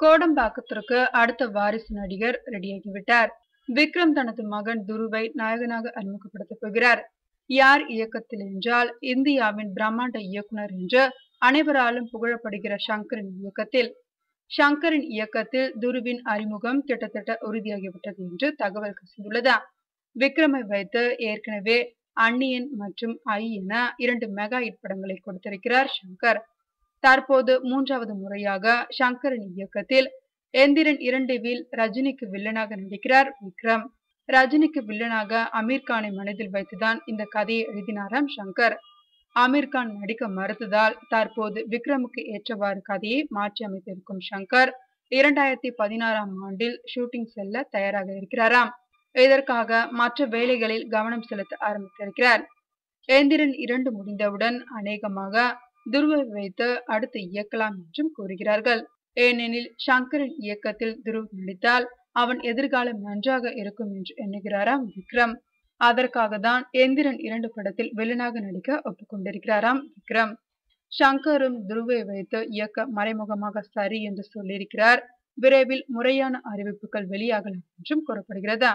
கோடம்பாக்கத்திற்கு அடுத்த வாரிசு நடிகர் ரெடியாகிவிட்டார் விக்ரம் தனது மகன் துருவை நாயகனாக அறிமுகப்படுத்தப் போகிறார். யார் இயக்கத்தில் என்றால் இந்தியாவின் பிரம்மாண்ட இயக்குனர் என்று அனைவராலும் புகழப்படுகிற சங்கரின் இயக்கத்தில். சங்கரின் இயக்கத்தில் துருவின் அறிமுகம் கிட்டத்தட்ட உறுதியாகிவிட்டது என்று தகவல் கசிந்துள்ளதா. விக்ரமை வைத்து ஏற்கனவே அன்னியன் மற்றும் ஐ என இரண்டு மெகா ஹிட் படங்களை கொடுத்திருக்கிறார் சங்கர். தற்போது மூன்றாவது முறையாக சங்கரன் இயக்கத்தில் எந்திரன் இரண்டுவில் ரஜினிக்கு வில்லனாக நடிக்கிறார் விக்ரம். ரஜினிக்கு வில்லனாக அமீர் கானை மனதில் வைத்துதான் இந்த கதையை எழுதினாராம் சங்கர். அமீர் கான் நடிக்க மறுத்ததால் தற்போது விக்ரமுக்கு ஏற்றவாறு கதையை மாற்றி அமைத்திருக்கும் சங்கர் இரண்டாயிரத்தி பதினாறாம் ஆண்டில் ஷூட்டிங் செல்ல தயாராக இருக்கிறாராம் இதற்காக மற்ற வேலைகளில் கவனம் செலுத்த ஆரம்பித்திருக்கிறார். எந்திரன் இரண்டு முடிந்தவுடன் அநேகமாக துருவை வைத்து அடுத்து இயக்கலாம் என்றும் கூறுகிறார்கள். ஏனெனில் சங்கரின் இயக்கத்தில் துருவ் நடித்தால் அவன் எதிர்காலம் நன்றாக இருக்கும் என்று எண்ணுகிறாராம் விக்ரம். அதற்காக தான் எந்திரன் இரண்டு படத்தில் வில்லனாக நடிக்க ஒப்புக்கொண்டிருக்கிறாராம் விக்ரம். சங்கரும் துருவை வைத்து இயக்க மறைமுகமாக சரி என்று சொல்லியிருக்கிறார். விரைவில் முறையான அறிவிப்புகள் வெளியாகலாம் என்றும் கூறப்படுகிறதா.